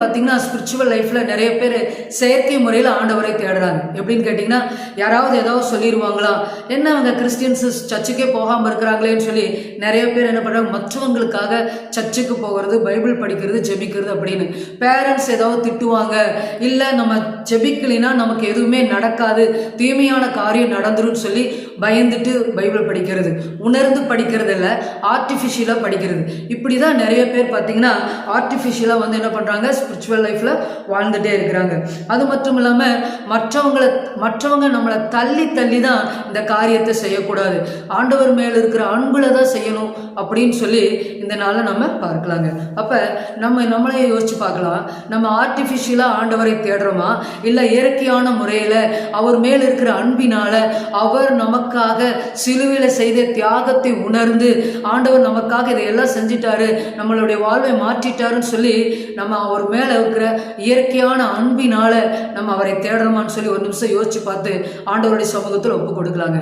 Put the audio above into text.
பார்த்தீங்கன்னா ஸ்பிரிச்சுவல் லைஃப்பில் நிறைய பேர் செயற்கை முறையில் ஆண்டவரை தேடுறாங்க. எப்படின்னு கேட்டிங்கன்னா யாராவது ஏதாவது சொல்லிடுவாங்களா என்ன அவங்க கிறிஸ்டியன்ஸ் சர்ச்சுக்கே போகாமல் இருக்கிறாங்களேன்னு சொல்லி நிறைய பேர் என்ன பண்ணுறாங்க மற்றவங்களுக்காக சர்ச்சுக்கு போகிறது பைபிள் படிக்கிறது ஜெபிக்கிறது அப்படின்னு. பேரண்ட்ஸ் ஏதாவது திட்டுவாங்க. இல்லை நம்ம ஜெபிக்கலைன்னா நமக்கு எதுவுமே நடக்காது. தீமையான காரியம் நடந்துரும்னு சொல்லி பயந்துட்டு பைபிள் படிக்கிறது. உணர்ந்து படிக்கிறது இல்லை ஆர்டிஃபிஷியலாக படிக்கிறது. இப்படி தான் நிறைய பேர் பார்த்தீங்கன்னா ஆர்டிஃபிஷியலாக வந்து என்ன பண்ணுறாங்க ஸ்பிரிச்சுவல் லைஃப்பில் வாழ்ந்துகிட்டே இருக்கிறாங்க. அது மட்டும் இல்லாமல் மற்றவங்களை மற்றவங்க நம்மளை தள்ளி தள்ளி தான் இந்த காரியத்தை செய்யக்கூடாது. ஆண்டவர் மேலே இருக்கிற அன்புல தான் செய்யணும் அப்படின்னு சொல்லி இந்த நாளை நம்ம பார்க்கலாங்க. அப்போ நம்ம நம்மளே யோசிச்சு பார்க்கலாம். நம்ம ஆர்டிஃபிஷியலாக ஆண்டவரை தேடுறோமா? இல்லை இயற்கையான முறையில் அவர் மேல் இருக்கிற அன்பினால அவர் நமக்காக சிலுவையில் செய்த தியாகத்தை உணர்ந்து ஆண்டவர் நமக்காக இதையெல்லாம் செஞ்சிட்டாரு நம்மளுடைய வாழ்வை மாற்றிட்டாருன்னு சொல்லி நம்ம அவர் மேலே மேலே இருக்கிற இயற்கையான அன்பினால நம்ம அவரை தேடுறோமான்னு சொல்லி ஒரு நிமிஷம் யோசிச்சு பார்த்து ஆண்டவருடைய சமூகத்தில் ஒப்பு கொடுக்கலாங்க.